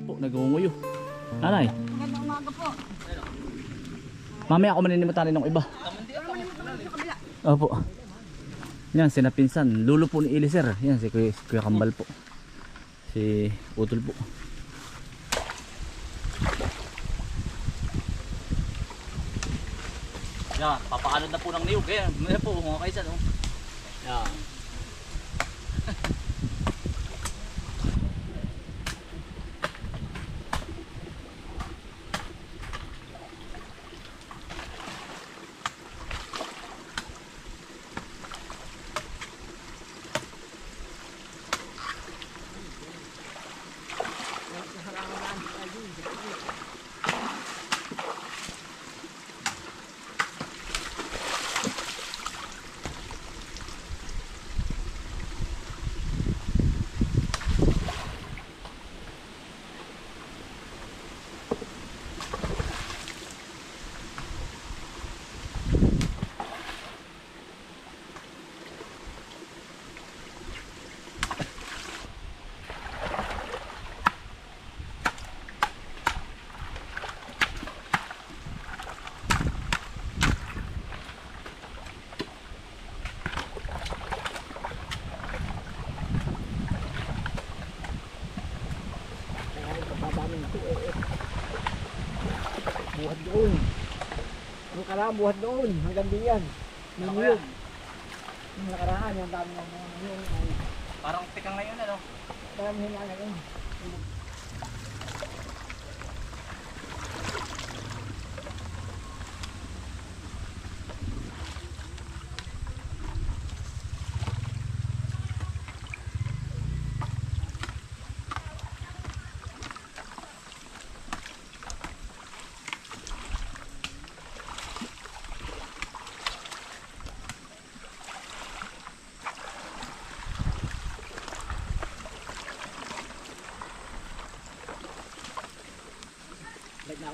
po, nagunguyo. Nanay, Magandang umaga po. mamaya ako maninimutanin ng iba. Opo. Yan, sina pinsan. Lulo po ni Eliser. Yan, si Kuya, si Kuya Kambal po. Si Utol po. Yan, papaanod na po ng niyog. Yan, yan po mga kaisan. Yan. Buhat doon. Yung nakaraan, buhat doon. Hanggang diyan. May niyog. Yung nakaraan, yung dami ng mga niyog. Ay, Parang tikang ngayon ano. dami na ngayon.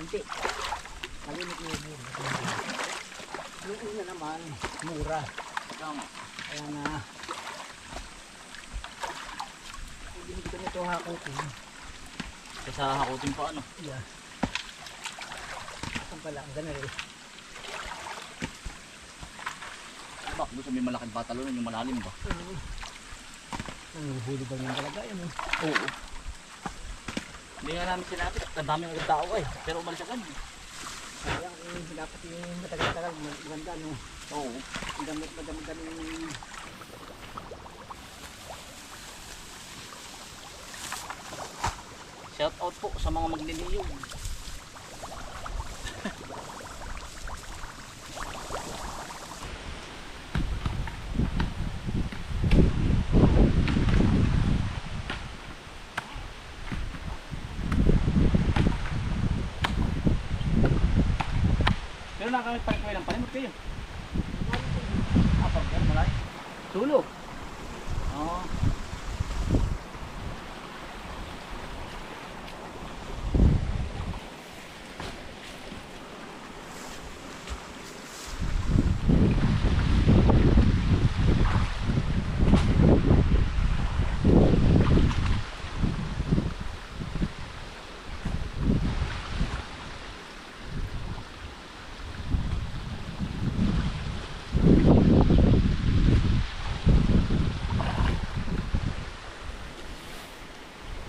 Lag na unti. Kalimit niyo yun. Yung una naman, mura. Tama. Kaya na, kung binigyan nito hakotin, Kasi hakutin pa ano. yeah. Saan pala, ang ganun eh. Bak, doon sa may malaking batalunan yung malalim ba? Oo. Ang huli ba niyan talaga yun eh. Oo. Hindi nga namin sinabi. Ang dami ng tao eh. Pero umalis agad. Kaya ang dapat yung matagal-tagal, maganda no. Oo. Ang gamit, madami kami Shout out po sa mga magniniyog. Pero nakamit pa rin kayo ng palimot kayo. Ah, pag yan, malay. Sulok. Oo.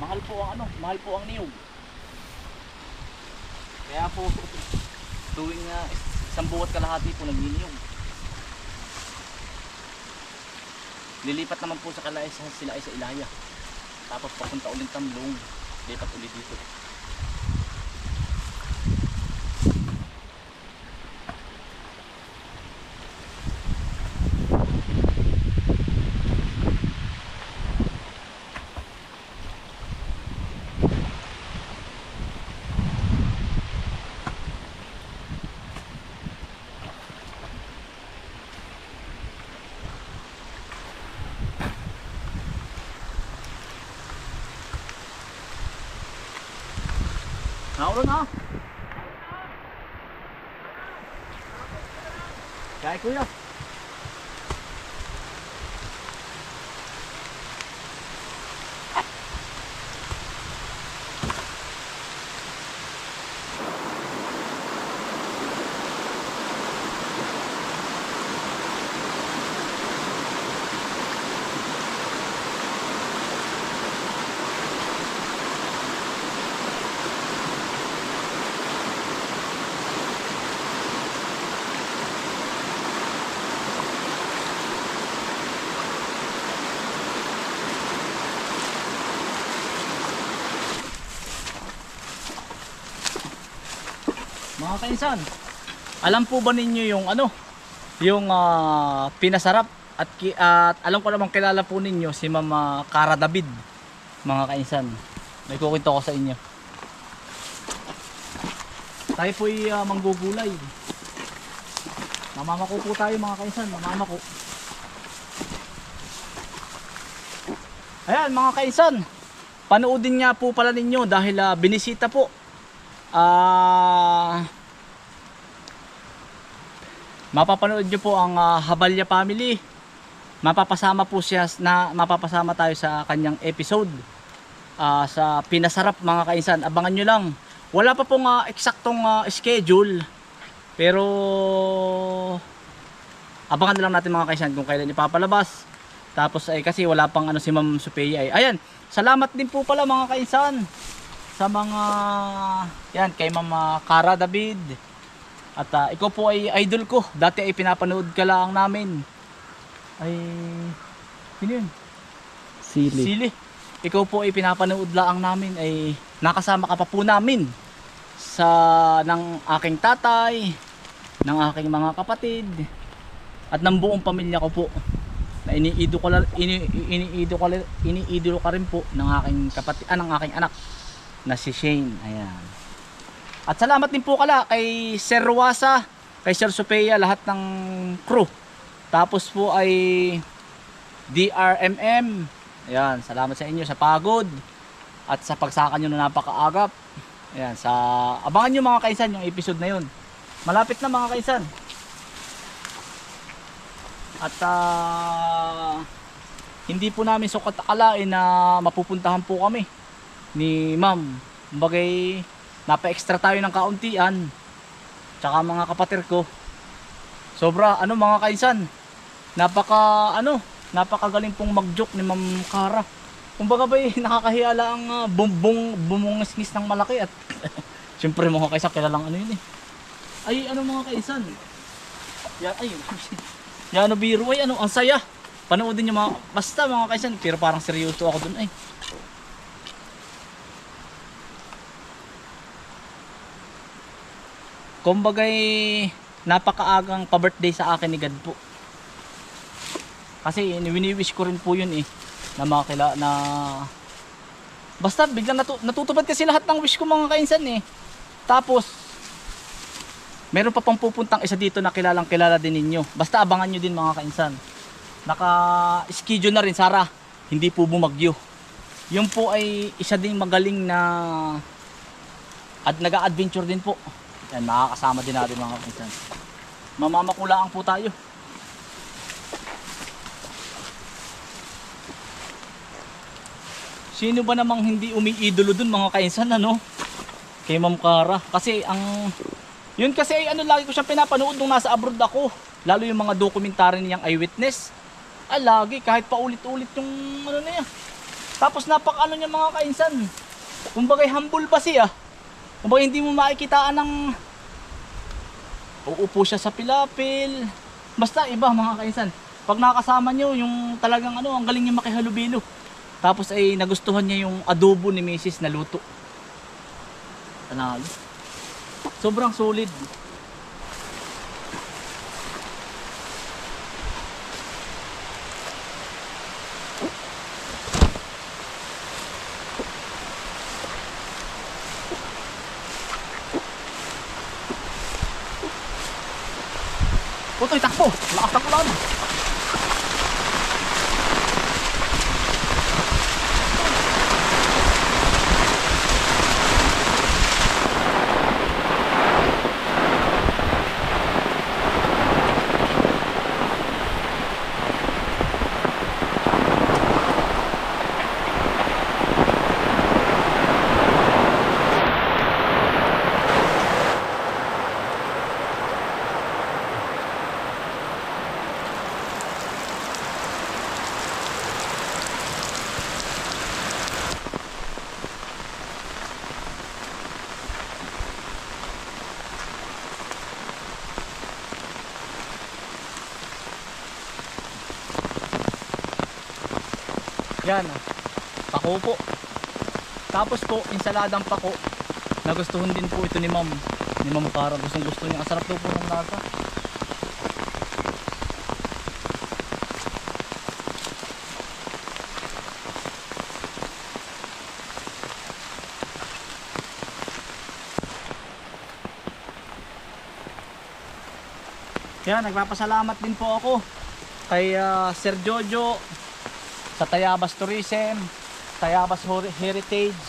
Mahal po ang ano, mahal po ang niyog. Kaya po tuwing uh, isang buwat kalahati po nagniniyog. Lilipat naman po sa kalay sa sila ay sa Ilaya. Tapos papunta ulit Tamlong. Lipat ulit dito. Naulo na. Kaya kuya. Mga kainsan, alam po ba ninyo yung ano, yung ah, pinasarap at, at alam ko namang kilala po ninyo si Mama Cara David, mga kainsan. May kukwento ko sa inyo. Tayo po'y ah, manggugulay. Mamamako po tayo mga kainsan, mamamako. Ayan mga kainsan, panoodin nga po pala ninyo dahil ah, binisita po. Ah... mapapanood nyo po ang ah, Habalya Family. Mapapasama po siya na mapapasama tayo sa kanyang episode ah, sa pinasarap mga kainsan. Abangan nyo lang. Wala pa pong ah, eksaktong ah, schedule. Pero abangan na lang natin mga kainsan kung kailan ipapalabas. Tapos ay kasi wala pang ano si Ma'am Supeya ay. Ayan, salamat din po pala mga kainsan sa mga yan kay Ma'am ah, Cara David. At ah, ikaw po ay idol ko. Dati ay pinapanood ka lang namin. Ay sino yun? Sili. Sili. Ikaw po ay pinapanood lang namin ay nakasama ka pa po namin sa ng aking tatay, ng aking mga kapatid at ng buong pamilya ko po. Na iniido ko ini, iniido ko iniidolo ka rin po ng aking kapatid, ah, ng aking anak na si Shane. Ayan. At salamat din po kala kay Sir Ruasa, kay Sir Sopeya, lahat ng crew. Tapos po ay DRMM. Ayan, salamat sa inyo sa pagod at sa pagsaka nyo na napakaagap. Ayan, sa abangan nyo mga kaisan yung episode na yun. Malapit na mga kaisan. At ah, hindi po namin sukat akalain na mapupuntahan po kami ni ma'am. Bagay, napa-extra tayo ng kauntian. Tsaka mga kapatid ko. Sobra, ano mga kaisan, napaka ano napakagaling pong mag-joke ni Ma'am Cara. Kumbaga ba eh, nakakahiya lang ang uh, bumbong bumungisngis ng malaki at syempre mga kaisan kilalang ano yun eh. Ay ano mga kaisan? Yan ay yan ano biro. Ay ano ang saya. Panoodin nyo mga basta mga kaisan pero parang seryoso ako dun ay kumbagay napakaagang pa-birthday sa akin ni God po. Kasi wini-wish ko rin po yun eh na makakila na basta biglang natu natutupad kasi lahat ng wish ko mga kainsan eh. Tapos meron pa pang pupuntang isa dito na kilalang kilala din ninyo. Basta abangan nyo din mga kainsan. Naka schedule na rin Sara. Hindi po bumagyo. Yun po ay isa ding magaling na at nag-adventure din po yan makakasama din natin mga kainsan mamamakulaan po tayo Sino ba namang hindi umiidolo dun mga kainsan ano? Kay Ma'am Cara. Kasi ang... Yun kasi ay ano lagi ko siyang pinapanood nung nasa abroad ako. Lalo yung mga dokumentary niyang eyewitness. Ah, lagi kahit paulit-ulit yung ano na yan. Tapos napaka ano niya mga kainsan. Kumbagay humble pa siya. Kumbagay hindi mo makikitaan ng... Uupo siya sa pilapil. Basta iba mga kainsan. Pag nakakasama niyo yung talagang ano, ang galing niya makihalubilo. Tapos ay nagustuhan niya yung adobo ni Mrs. na luto. Panalo. Sobrang solid. Takbo! Lakas ng ulan! Yan. Ah. Pako po. Tapos po, insaladang pako. Nagustuhan din po ito ni ma'am. Ni Ma'am Cara gustong gusto niya. Ang sarap daw po ng lasa. Yan, nagpapasalamat din po ako kay ah, Sir Jojo sa Tayabas Tourism, Tayabas Heritage.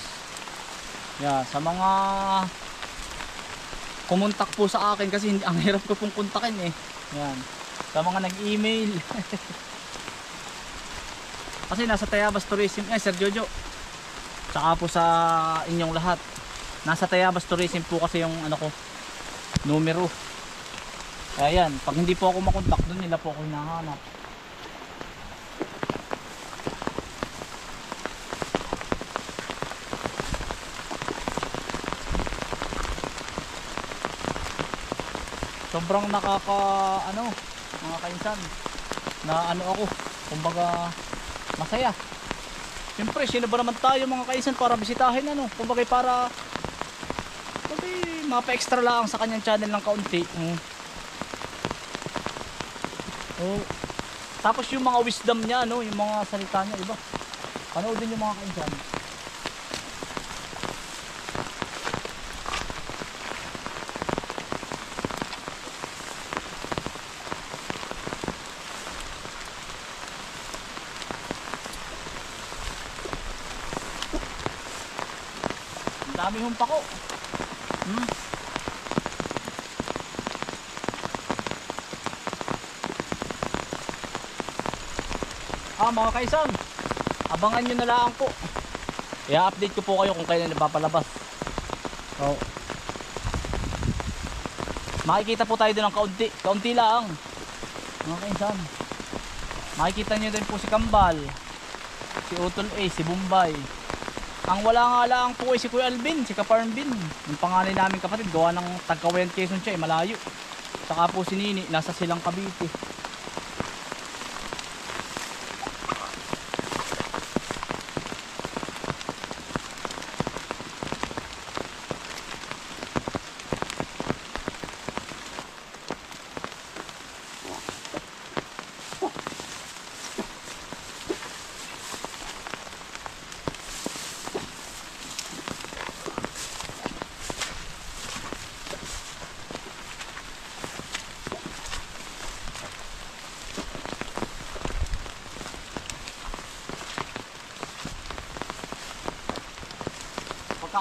Yan, sa mga kumontak po sa akin kasi hindi, ang hirap ko pong kontakin eh. Yan. Sa mga nag-email. kasi nasa Tayabas Tourism, eh Sir Jojo. Tsaka po sa inyong lahat. Nasa Tayabas Tourism po kasi yung ano ko, numero. Kaya yan, pag hindi po ako makontak doon, nila po ako hinahanap. Sobrang nakaka, ano, mga kainsan, na ano ako, kumbaga, masaya. Siyempre, sino ba naman tayo mga kainsan para bisitahin, ano, kumbaga para, kumbaga, mapa-extra lang sa kanyang channel ng kaunti. Mm. Oh. Tapos yung mga wisdom niya, no, yung mga salita niya, iba. Panoodin yung mga kainsan. Dami hong pako. Hmm. Ah, mga kaisan, abangan nyo na lang po. I-update ko po kayo kung kailan napapalabas. So, makikita po tayo doon ng kaunti. Kaunti lang. Mga kaisan. Makikita nyo din po si Kambal, si Utol A, si Bombay. Ang wala nga lang po ay si Kuya Alvin, si Kaparm Bin. Yung pangalan namin kapatid, gawa ng Tagkawayan Quezon siya, eh, malayo. Saka po si Nini, nasa silang Cavite.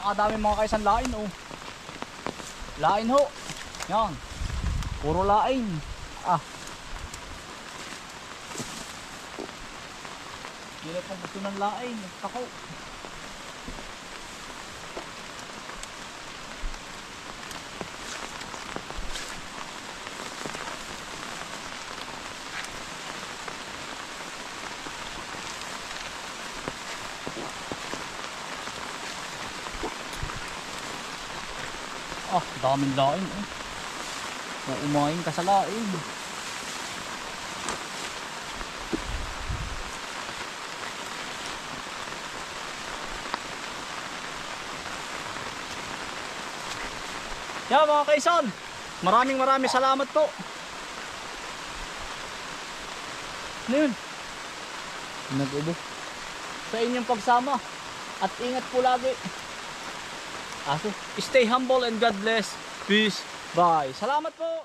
Pagkakadami mga kaisan lain oh. Lain ho. Yan. Puro lain. Ah. Hindi na pong gusto ng lain. Nagtako. Ah, daming lain eh. Uumain ka sa lain. Yeah, mga kaisan, maraming maraming salamat po. Ano yun? Nag-ubo. Sa inyong pagsama. At ingat po lagi. Aso, stay humble and God bless. Peace. Bye. Salamat po.